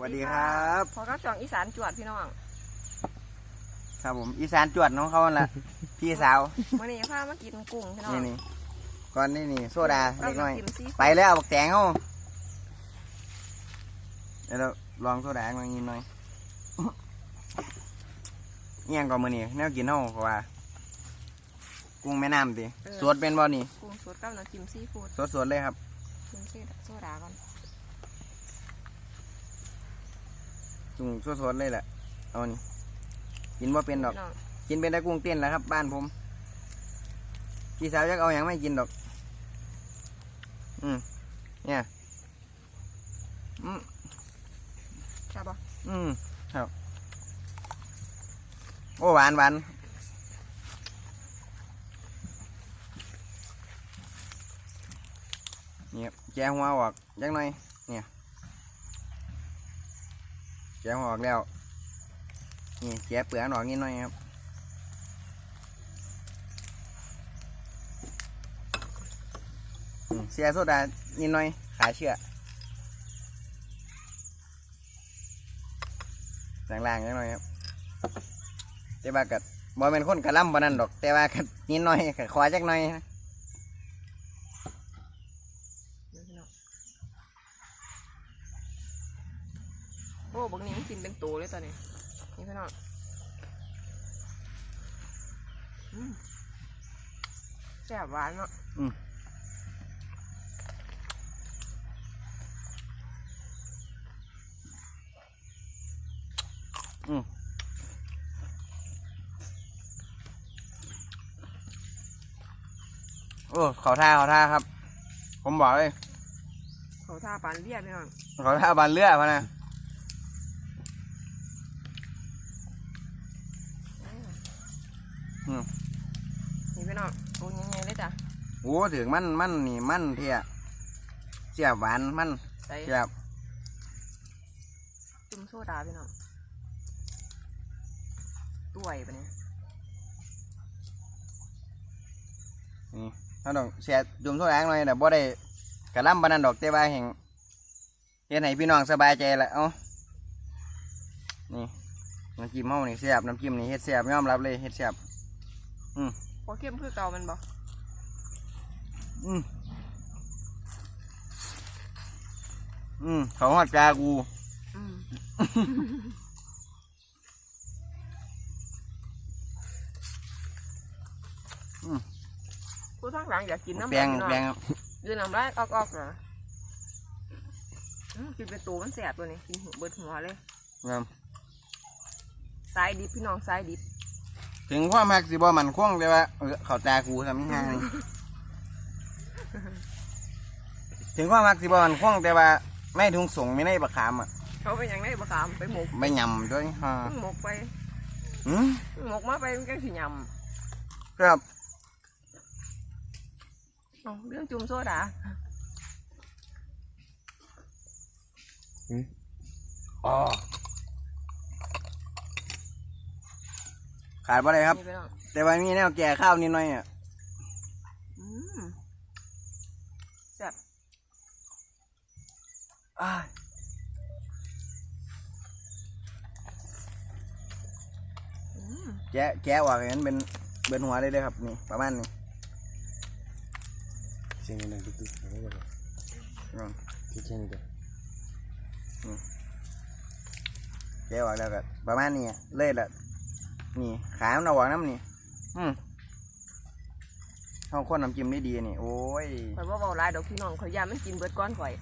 วัสดีครับพอกับช่องอีสานจวดพี่น้อง ครับผมอีสานจวดน้องเขานั่นละพี่สาวมื่อนี้พามากินกุ้งพี่น้องนี่นี่ก่อนนี่นี่โซดาเล็กน้อยกินซีไปแล้วบักแตงเขาเดี๋ยวเราลองโซดามากินหน่อยเอียงก่อนมือนี่แนวกินเขาเขาว่ากุ้งแม่น้ำดิสดเป็นบ่นี่กุ้งสดกับน้ำจิ้มซีฟู้ดสดสดๆเลยครับกินซีโซดาก่อน กุ้งสดสดๆเลยแหละเอานี่กินว่าเป็นดอกพี่น้องกินเป็นแต่กุ้งเต้นแหล้วครับ บ้านผมพี่สาวจะเอาอย่างไม่กินดอก อืมเนี่ยอืมใช่ปะอืมครับโอ้หวานหวานเนี่ยแจ้หัวออกยังหน่อยเนี่ย แจ้หัวออกแล้ว นี่แจ้เปลือกออกนิดหน่อยครับเสียโซดานิดหน่อย ขาเชื่อล่างๆนิดหน่อยครับแต่ว่ากับ่เป็นคนกระล่ำปานนั้นดอก แต่ว่ากันิดหน่อยกัขอจักหน่อยนะ เดี๋ยวพี่น้อง โอ้บางนี้มันกินเป็นตัวเลยตอนนี้ นี่พี่น้องอืมแซ่บหวานเนาะโอ้เขาท่าเขาท่าครับ ผมบอกเลย เขาท่าปานเรียบพี่น้องเขาท่าบานเรือพะนะ อืม นี่พี่น้องตัวยังไงเลยจ้ะโอ้ถึงมันมันนี่มันเทียเสียบหวานมันใส่เสียบจุ่มโซดาพี่น้องตัวยปะเนี่ยนี่ถ้าต้องเสียจุ่มโซดาหน่อยแต่บ่ได้กระล่ำปานนั้นดอกแต่ว่าแห่งเฮ็ดให้พี่น้องสบายใจละเอ้านี่น้ำจิ้มเฮานี่เสียบน้ำจิ้มนี่เฮ็ดเสียบยอมรับเลยเฮ็ดเสียบ พอเข้มคือเก่ามันบอกอืมอืมเขาฮอดจากูอืมผู้ทั้งหลังอยากกินน้ำแปลงลายแปลงเนาะยืนน้ำลายออกๆเหรออืมกินเป็นตัวมันแสบตัวนี้กินหัวเบิดหัวเลยครับสายดิบพี่น้องสายดิบ ถึงความมักสิบ่มันคงแต่ว่าเออเขาจากูทำยังไงถึงความมักสิบ่มันคงแต่ว่าไม่ทุงส่งไม่ได้ประคามอะเขาเป็นอย่างไรบะขามไปหมกไม่ยำด้วยฮะเพิ่งหมกไปอืมเพิ่งหมกมาไปมันก็สิยครับำเอาเรื่องจุ่มโซดาอ๋อ ขาดบ่ได้ครับ นี่พี่น้องแต่ว่ามีแนวแก่ข้าวนิดหน่อยอะอืมแซ่บอ้ายอืมแกะแกะออกอย่างนั้นเป็นเบือนหัวได้เลยครับนี่ประมาณนี้เสียงอะไรตุ๊กตุ๊กอะไรแบบอืมที่เช่นเดียวแกะออกแล้วก็ประมาณนี้อะเลยละ นี่ขามันเอาออกน้ำนี่ อืมเขาคนน้ำจิ้มได้ดีนี่ โอ้ยข่อยว่าเบาหลายดอกพี่น้องข่อยยามันกินเบิดก้อนข่อย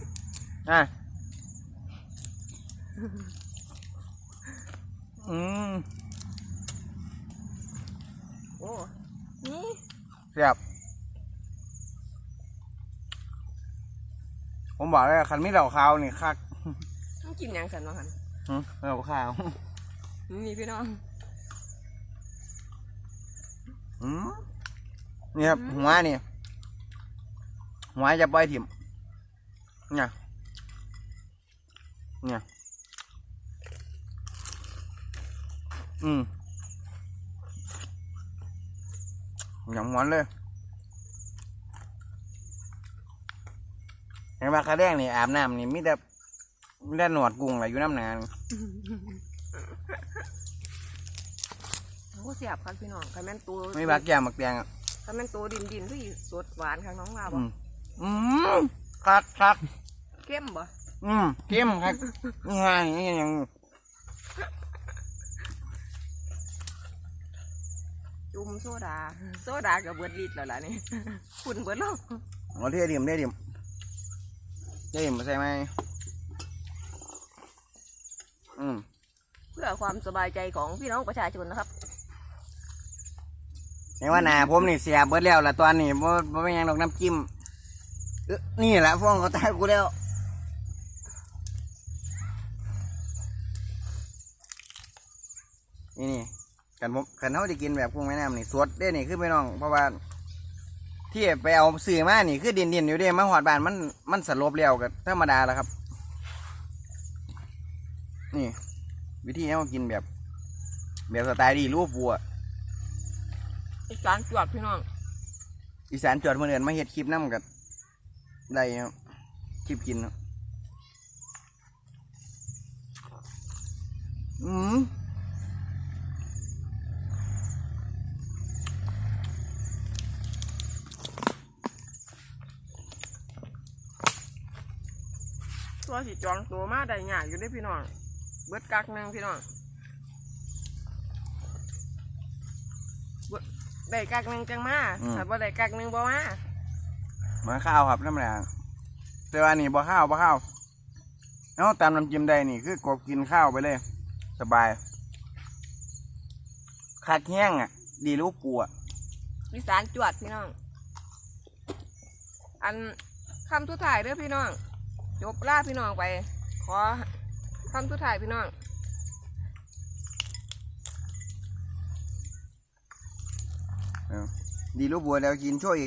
อะอืมโอ้นี่เสียบผมบอกเลยคันมีเหล่าขาวนี่คักมันกินหยังสันวะหันหึเหล่าขาว นี่พี่น้องอืม นี่ครับหัวนี่หัวจะปล่อยถิ่มเนี่ยเนี่ยอืมอย่างหวานเลยเห็นว่าคาแดงนี่อาบน้ำนี่มีแต่เล่นหนวดกุ้งอะไรอยู่น้ำนาน โอ้เสียบครับพี่น้องใครแม่นตัวไม่บักแก้มบักแดงอะใครแม่นตัวดินดินที่สดหวานข้างน้องว่าบ่อืมอืมคักคักเข้มบ่อืมเข้มครับนี่ไงนี่ยังจุ่มโซดา โซดากับเบิดลิตรแล้วล่ะนี่คุณเบิดแล้วเอาเทียดิมเทียดิมเทียดิมใส่ไหมอืมเพื่อความสบายใจของพี่น้องประชาชนนะครับ เห็นว่าหนาผมนี่เสียเบิดแล้วละตอนนี้บ่บ่เป็นหยังดอกน้ำจิ้มเอ๊ะนี่แหละฟ้องเขาตายกูแล้วนี่นี่กันผมกันเขาจะกินแบบกุ้งแม่น้ำนี่สดเด้นี่คือไปน้อง เพราะว่า ที่ไปเอาสื่อมานี่คือดินดินอยู่เด้มาหอดบานมันมันสลบแล้วกับธรรมดาแล้วครับ นี่ วิธีเขากินแบบ แบบสไตล์ดีรูปบัว อีสานจวดพี่น้องอีสานจอดเมื่อเดือนมาเฮ็ดคลิปน้ำกับได้ครับคลิปกินครับอืมตัวสิจองตัวมาได้ยากอยู่ได้อพี่น้อง เบิดกักหนึงพี่น้องเบิด ได้กักหนึงจังมาถ้าบ่ได้กักหนึงบ่มามาข้าวครับน้ำแรงแต่ว่านี่บ่ข้าวบ่ข้าวเอาตามน้ำจิ้มได้นี่คือกบกินข้าวไปเลย สบายขาดแห้งอะ ดีรูปปูอะอีสานจวดพี่น้อง อันคำทุกถ่ายเด้อพี่น้องจบลาพี่น้องไป ขอคำทุกถ่ายพี่น้อง ดีรูปบัวแล้วกินช่วยอีก